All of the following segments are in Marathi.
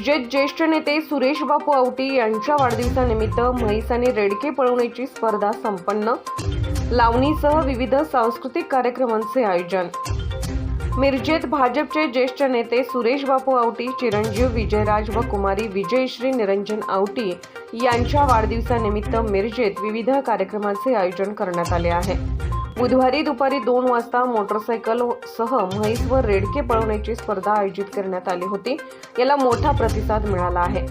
मिरजेत ज्येष्ठ नेते सुरेश बापू आवटी यांच्या वाढदिवसानिमित्त म्हैस आणि रेडके पळवण्याची स्पर्धा संपन्न. लावणीसह विविध सांस्कृतिक कार्यक्रमांचे आयोजन. मिरजेत भाजपचे ज्येष्ठ नेते सुरेश बापू आवटी चिरंजीव विजयराज व कुमारी विजयश्री निरंजन आवटी यांच्या वाढदिवसानिमित्त मिरजेत विविध कार्यक्रमांचे आयोजन करण्यात आले आहे. बुधवारी दुपारी दोन वाजता मोटरसायकल सह रेडके पळवण्याची स्पर्धा आयोजित करण्यात आली होती. याला मोठा प्रतिसाद मिळाला आहे.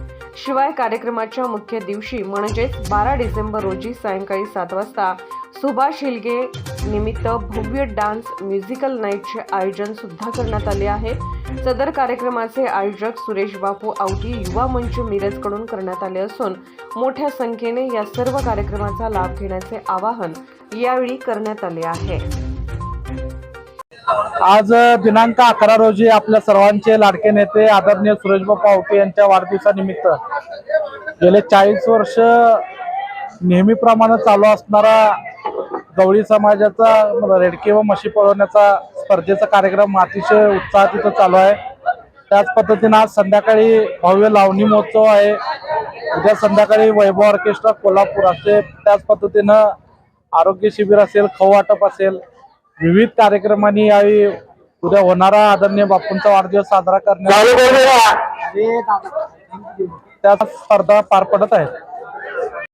शिवाय कार्यक्रमाच्या मुख्य दिवशी म्हणजेच बारा डिसेंबर रोजी सायंकाळी सात वाजता सुभाष हिलगे निमित्त भव्य डान्स म्युझिकल नाईटचे आयोजन सुद्धा करण्यात आले आहे. सदर कार्यक्रमाचे आयोजक सुरेश बापू आवटी युवा मंच मिरजकडून करण्यात आले असून मोठ्या संख्येने या सर्व कार्यक्रमाचा लाभ घेण्याचे आवाहन यावेळी करण्यात आले आहे. आज दिनांक अकरा रोजी आपल्या सर्वांचे लाडके नेते आदरणीय सुरेशबाबू पावटे यांच्या वाढदिवसानिमित्त गेले चाळीस वर्ष नेहमीप्रमाणे चालू असणारा गवळी समाजाचा रेडके व म्हशी पळवण्याचा स्पर्धेचा कार्यक्रम अतिशय उत्साहात इथं चालू आहे. त्याच पद्धतीनं आज संध्याकाळी भव्य लावणी महोत्सव आहे. उद्या संध्याकाळी वैभव ऑर्केस्ट्रा कोल्हापूर असे त्याच पद्धतीनं आरोग्य शिबिर असेल खऊ वाटप असेल. विविध कार्यक्रमांनी यावेळी उद्या होणारा आदरणीय बापूंचा वाढदिवस साजरा करण्यात त्या स्पर्धा पार पडत आहेत.